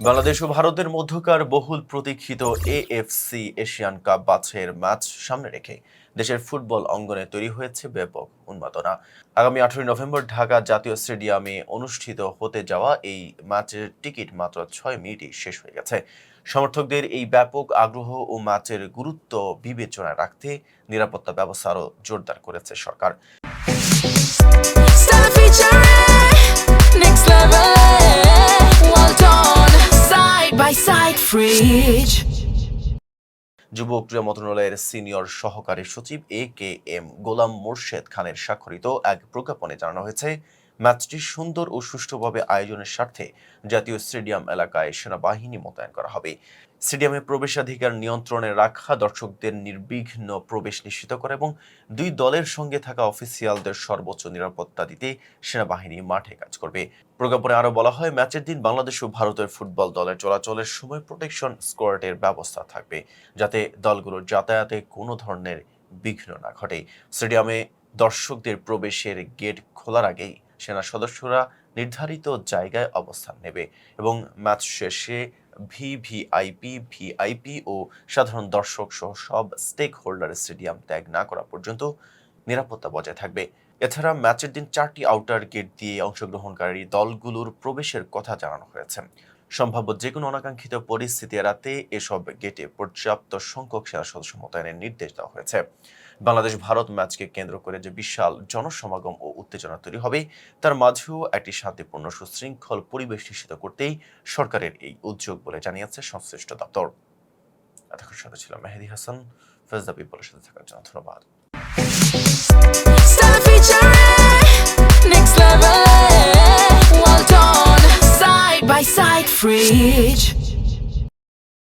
বাংলাদেশ ও ভারতের মধ্যকার বহুল প্রতীক্ষিত এএফসি এশিয়ান কাপ বাছাইয়ের ম্যাচ সামনে রেখে দেশের ফুটবল অঙ্গনে তৈরি হয়েছে ব্যাপক উন্মাদনা। আগামী আঠারোই নভেম্বর ঢাকা জাতীয় স্টেডিয়ামে অনুষ্ঠিত হতে যাওয়া এই ম্যাচের টিকিট মাত্র ছয় মিনিটই শেষ হয়ে গেছে। সমর্থকদের এই ব্যাপক আগ্রহ ও ম্যাচের গুরুত্ব বিবেচনায় রাখতে নিরাপত্তা ব্যবস্থা আরও জোরদার করেছে সরকার। Side by fridge. যুব ক্রীড়া মন্ত্রণালয়ের সিনিয়র সহকারী সচিব এ কে এম গোলাম মোর্শেদ খানের স্বাক্ষরিত এক প্রজ্ঞাপনে জানানো হয়েছে ম্যাচটি সুন্দর ও সুষ্ঠুভাবে আয়োজনের স্বার্থে জাতীয় স্টেডিয়াম এলাকায় সেনাবাহিনী মোতায়েন করা হবে। স্টেডিয়ামে প্রবেশাধিকার নিয়ন্ত্রণে রাখা দর্শকদের নির্বিঘ্ন প্রবেশ নিশ্চিত করা এবং দুই দলের সঙ্গে থাকা অফিসিয়ালদের সর্বোচ্চ নিরাপত্তা দিতে সেনাবাহিনী মাঠে কাজ করবে। প্রজ্ঞাপনে আরও বলা হয়, ম্যাচের দিন বাংলাদেশ ও ভারতের ফুটবল দলের চলাচলের সময় প্রোটেকশন স্কোয়াডের ব্যবস্থা থাকবে, যাতে দলগুলোর যাতায়াতে কোনো ধরনের বিঘ্ন না ঘটে। স্টেডিয়ামে দর্শকদের প্রবেশের গেট খোলার আগেই সেনা সদস্যরা নির্ধারিত জায়গায় অবস্থান নেবে এবং ম্যাচ শেষে ভিভিআইপি, ভিআইপি ও সাধারণ দর্শক সহ সব স্টেক হোল্ডার স্টেডিয়াম ত্যাগ না করা পর্যন্ত নিরাপত্তা বজায় থাকবে। এছাড়া ম্যাচের দিন চারটি আউটার গেট দিয়ে অংশগ্রহণকারী দলগুলোর প্রবেশের কথা জানানো হয়েছে। সম্ভাব্য যে কোনো অনাকাঙ্ক্ষিত পরিস্থিতি এড়াতে এসব গেটে পর্যাপ্ত সংখ্যক সেনা সদস্য মোতায়েনের নির্দেশ দেওয়া হয়েছে। বাংলাদেশ ভারত ম্যাচকে কেন্দ্র করে যে বিশাল জনসমাগম ও উত্তেজনা তৈরি হবে। তার মাঝেও একটি শান্তিপূর্ণ সুশৃঙ্খল পরিবেশ নিশ্চিত করতেই সরকারের এই উদ্যোগ বলে জানিয়েছে সংশ্লিষ্ট দপ্তর। এতক্ষণ সাথে ছিল মেহেদি হাসান। ফেজদা পিপলের সাথে থাকার জন্য ধন্যবাদ। Side by side, fridge.